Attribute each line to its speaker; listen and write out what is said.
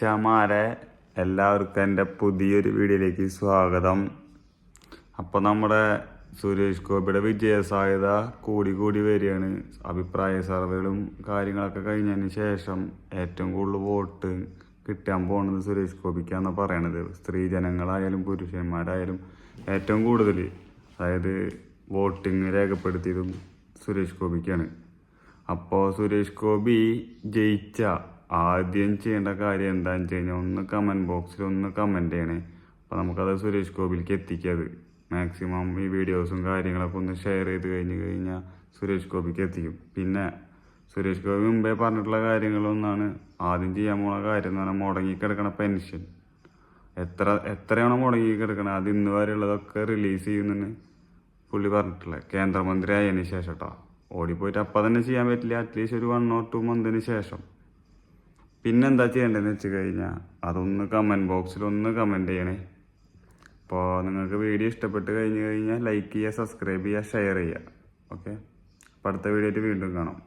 Speaker 1: മച്ചാമാരെ എല്ലാവർക്കും എന്റെ പുതിയൊരു വീഡിയോയിലേക്ക് സ്വാഗതം. അപ്പോൾ നമ്മുടെ സുരേഷ് ഗോപിയുടെ വിജയ സാധ്യത കൂടി കൂടി വരികയാണ്. അഭിപ്രായ സർവേകളും കാര്യങ്ങളൊക്കെ കഴിഞ്ഞതിന് ശേഷം ഏറ്റവും കൂടുതൽ വോട്ട് കിട്ടാൻ പോകുന്നത് സുരേഷ് ഗോപിക്കാന്നാണ് പറയണത്. സ്ത്രീ ജനങ്ങളായാലും പുരുഷന്മാരായാലും ഏറ്റവും കൂടുതൽ അതായത് വോട്ടിങ് രേഖപ്പെടുത്തിയതും സുരേഷ് ഗോപിക്കാണ്. അപ്പോൾ സുരേഷ് ഗോപി ജയിച്ച ആദ്യം ചെയ്യേണ്ട കാര്യം എന്താണെന്ന് വെച്ച് കഴിഞ്ഞാൽ ഒന്ന് കമന്റ് ബോക്സിൽ ഒന്ന് കമന്റ് ചെയ്യണേ. അപ്പോൾ നമുക്കത് സുരേഷ് ഗോപിയിലേക്ക് എത്തിക്കത് മാക്സിമം ഈ വീഡിയോസും കാര്യങ്ങളൊക്കെ ഒന്ന് ഷെയർ ചെയ്ത് കഴിഞ്ഞ് കഴിഞ്ഞാൽ സുരേഷ് ഗോപിക്ക് എത്തിക്കും. പിന്നെ സുരേഷ് ഗോപി മുമ്പേ പറഞ്ഞിട്ടുള്ള കാര്യങ്ങളൊന്നാണ് ആദ്യം ചെയ്യാൻ പോണ കാര്യം എന്ന് പറഞ്ഞാൽ മുടങ്ങിക്കിടക്കണ പെൻഷൻ എത്ര എത്രയാണ് മുടങ്ങി കിടക്കണത് അത് ഇന്ന് വരെയുള്ളതൊക്കെ റിലീസ് ചെയ്യുന്നെന്ന് പുള്ളി പറഞ്ഞിട്ടുള്ളത് കേന്ദ്രമന്ത്രി ആയതിനു ശേഷം കേട്ടോ ഓടിപ്പോയിട്ട് അപ്പം തന്നെ ചെയ്യാൻ പറ്റില്ല. അറ്റ്ലീസ്റ്റ് ഒരു വൺ ഓർ ടു മന്തിന് ശേഷം. പിന്നെന്താ ചെയ്യേണ്ടതെന്ന് വെച്ച് കഴിഞ്ഞാൽ അതൊന്ന് കമന്റ് ബോക്സിൽ ഒന്ന് കമന്റ് ചെയ്യണേ. അപ്പോൾ നിങ്ങൾക്ക് വീഡിയോ ഇഷ്ടപ്പെട്ട് കഴിഞ്ഞ് കഴിഞ്ഞാൽ ലൈക്ക് ചെയ്യുക സബ്സ്ക്രൈബ് ചെയ്യുക ഷെയർ ചെയ്യുക. ഓക്കെ അപ്പോൾ അടുത്ത വീഡിയോ വീണ്ടും കാണാം.